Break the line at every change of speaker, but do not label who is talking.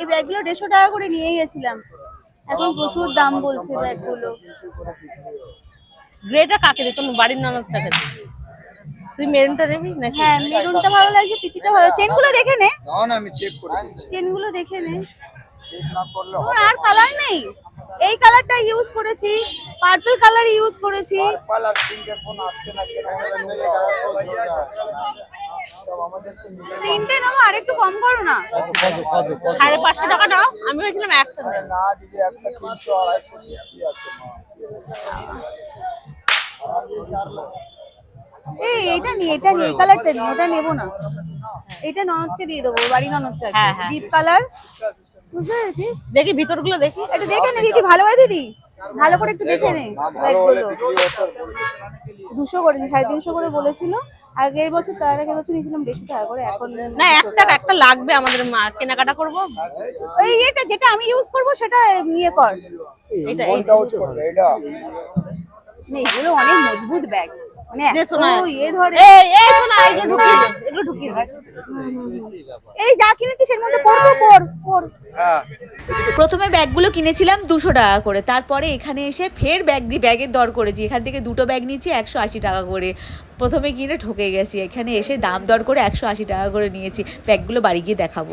এই ব্যাগগুলো দেড়শো টাকা করে নিয়ে গেছিলাম। এখন প্রচুর দাম বলছে ব্যাগগুলো।
গ্রেটা কাকে দে তোমার বাড়ির ননদটাকে দে তুই মেরুনটা নেবি নাকি?
হ্যাঁ মেরুনটা ভালো লাগছে পিতিটা ভালো চেনগুলো দেখে নে।
দাও না আমি চেক করে দিচ্ছি।
চেনগুলো দেখে নে।
চেক না করলে
আর কালার নেই? এই কালারটা ইউজ করেছি পার্পল কালার ইউজ করেছি।
পার্পল আর সিঙ্গের ফোন আসছে না কেন সব আমাদের তো
তিনটে নেব আর একটু কম করো না।
সাড়ে পাঁচশো টাকা দাও আমি ভেবেছিলাম একটা
না দিদি একটা তিনশো আড়াইশো কি আছে মা
এই এটা নি এটা এই কালারটা ওটা নেব না। এটা ননদকে দিয়ে দেবো বাড়ি ননদটা
হ্যাঁ, হ্যাঁ।
ডিপ কালার বুঝতে পেরেছিস?
দেখি ভিতরগুলো দেখি।
একটু দেখে নে দিদি ভালো হয় দিদি? ভালো করে একটু দেখে নে। দুশো করে সাড়ে তিনশো করে বলেছিল। আগের বছর তার আগের বছর নিয়েছিলাম দেড়শো টাকা করে এখন
না একটা একটা লাগবে আমাদের মা কেনাকাটা করব?
ওই এটা যেটা আমি ইউজ করব সেটা নিয়ে কর।
এটা এই
এটা
না এগুলো অনেক মজবুত ব্যাগ মানে এত ইয়ে ধরে।
এই এই শোনা এগুলো ঢুকিয়ে ঢুকিয়ে
এই যা কিনেছিস এর মধ্যে পড়ব পড় পড়।
হ্যাঁ
প্রথমে ব্যাগগুলো কিনেছিলাম দুশো টাকা করে তারপরে এখানে এসে ফের ব্যাগ দিয়ে ব্যাগের দর করেছি। এখান থেকে দুটো ব্যাগ নিয়েছি একশো আশি টাকা করে। প্রথমে কিনে ঠকে গেছি এখানে এসে দাম দর করে একশো আশি টাকা করে নিয়েছি। ব্যাগগুলো বাড়ি গিয়ে দেখাবো।